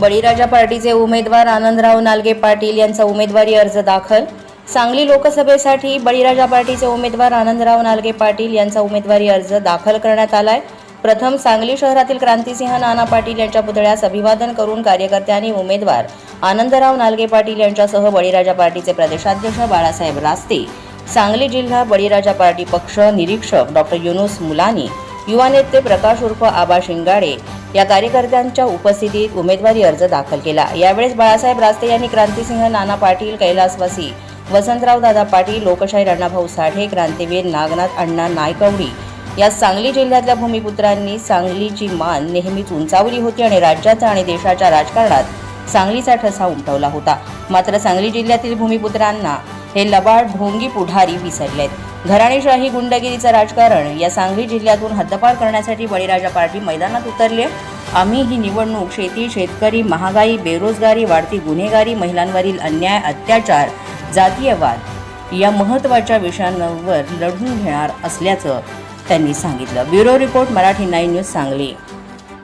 बळीराजा पार्टीचे उमेदवार आनंदराव नालगे पाटील यांचा उमेदवारी अर्ज दाखल. सांगली लोकसभेसाठी बळीराजा पार्टीचे उमेदवार आनंदराव नालगे पाटील यांचा उमेदवारी अर्ज दाखल करण्यात आलाय. प्रथम सांगली शहरातील क्रांतिसिंह नाना पाटील यांच्या पुतळ्यास अभिवादन करून कार्यकर्त्यांनी उमेदवार आनंदराव नालगे पाटील यांच्यासह बळीराजा पार्टीचे प्रदेशाध्यक्ष बाळासाहेब रास्ते. सांगली जिल्हा बळीराजा पार्टी पक्ष निरीक्षक डॉक्टर युनुस मुलानी युवा नेते प्रकाश उर्फ आबा शिंगाडे या कार्यकर्त्यांच्या उपस्थितीत उमेदवारी अर्ज दाखल केला. यावेळेस बाळासाहेब रास्ते यांनी क्रांतिसिंह नाना पाटील कैलासवासी वसंतराव दादा पाटील लोकशाही अण्णाभाऊ साठे क्रांतीवीर नागनाथ अण्णा नायकवडी या सांगली जिल्ह्यातल्या भूमिपुत्रांनी सांगलीची मान नेहमीच उंचावली होती आणि राज्याचा आणि देशाच्या राजकारणात सांगलीचा ठसा उमटवला होता. मात्र सांगली जिल्ह्यातील भूमिपुत्रांना हे लबाड ढोंगी पुढारी विसरलेत. घराणेशाही गुंडगिरीचं राजकारण या सांगली जिल्ह्यातून हद्दपार करण्यासाठी बळीराजा पार्टी मैदानात उतरली. आम्ही ही निवडणूक शेती शेतकरी महागाई बेरोजगारी वाढती गुन्हेगारी महिलांवरील अन्याय अत्याचार जातीयवाद या महत्त्वाच्या विषयांवर लढून घेणार असल्याचं त्यांनी सांगितलं. Bureau report Marathi nine news Sangli.